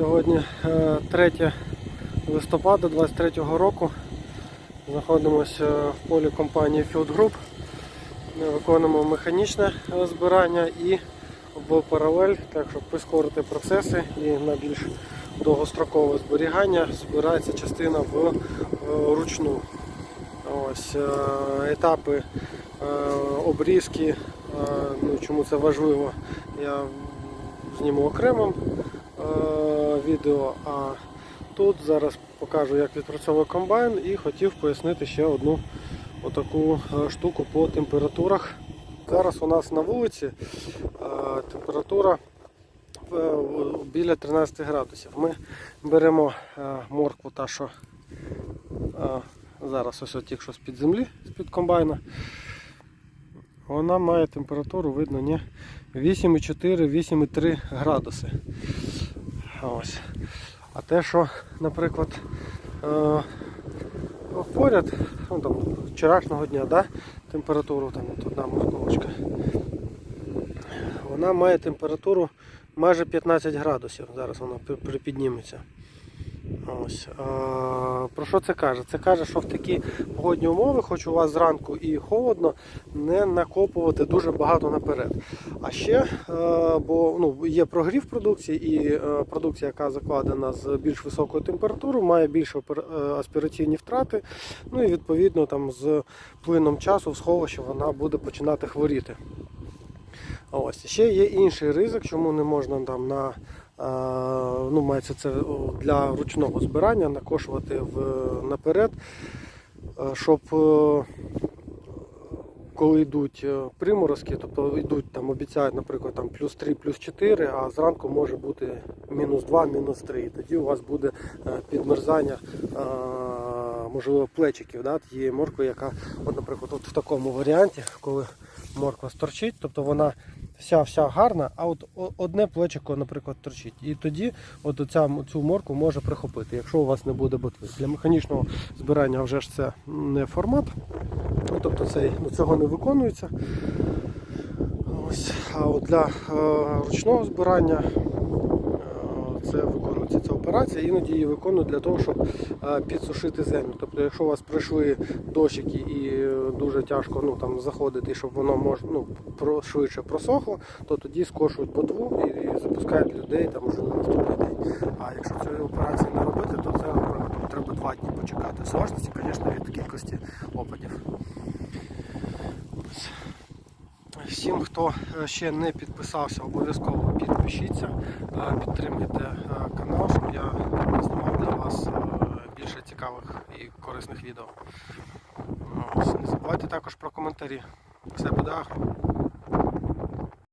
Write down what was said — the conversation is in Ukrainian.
Сьогодні е, 3 листопада 23 року. Знаходимося в полі компанії Field Group. Ми Виконуємо механічне е, збирання і в паралель, так щоб прискорити процеси і на більш довгострокове зберігання збирається частина в е, ручну. Ось е, етапи е, обрізки. е, Ну, чому це важливо, я зніму окремим е, відео. А тут зараз покажу, як відпрацьовує комбайн, і хотів пояснити ще одну отаку е, штуку по температурах. Зараз у нас на вулиці е, температура е, біля 13 градусів. Ми беремо моркву, та що зараз ось тільки що з-під землі, з-під комбайна. Вона має температуру, видно, 8,4-8,3 градуси. Ось. А те, що, наприклад, е, поряд, ну, там, вчорашнього дня, да, температуру, там от одна морковочка, вона має температуру майже 15 градусів. Зараз вона припідніметься. Ось. А, про що це каже? Це каже, що в такі погодні умови, хоч у вас зранку і холодно, не накопувати дуже багато наперед. А ще, е, бо ну, є прогрів продукції, і е, продукція, яка закладена з більш високою температурою, має більш опер- е, аспіраційні втрати. Ну і відповідно там з плином часу в сховищі вона буде починати хворіти. Ось. Ще є інший ризик, чому не можна там на ну, мається це для ручного збирання накошувати в, наперед, е, щоб е, коли йдуть е, приморозки, тобто йдуть там, обіцяють, наприклад, там плюс 3, плюс 4, а зранку може бути мінус 2, мінус 3. І тоді у вас буде е, підмерзання, е, можливо, плечиків да, тієї моркви, яка, от, наприклад, от в такому варіанті, коли морква сторчить, тобто вона вся вся гарна, а от одне плечико, наприклад, торчить. І тоді от оця, цю морку може прихопити, якщо у вас не буде ботви. Для механічного збирання вже ж це не формат. Ну, тобто цей, ну, цього не виконується. Ось. А от для е, ручного збирання це виконується ця операція, іноді її виконують для того, щоб е, підсушити землю. Тобто, якщо у вас прийшли дощики і е, дуже тяжко ну, там, заходити, щоб воно мож, ну, швидше просохло, то тоді скошують ботву і, запускають людей там вже на наступний день. А якщо цієї операції не робити, то це треба два дні почекати. В залежності, звісно, від кількості опадів. Ось. Всім, хто е, ще не підписався, обов'язково підпишіться, підтримайте підтримуйте е, канал, щоб я знімав для вас е, більше цікавих і корисних відео. Не забувайте також про коментарі. Все буде.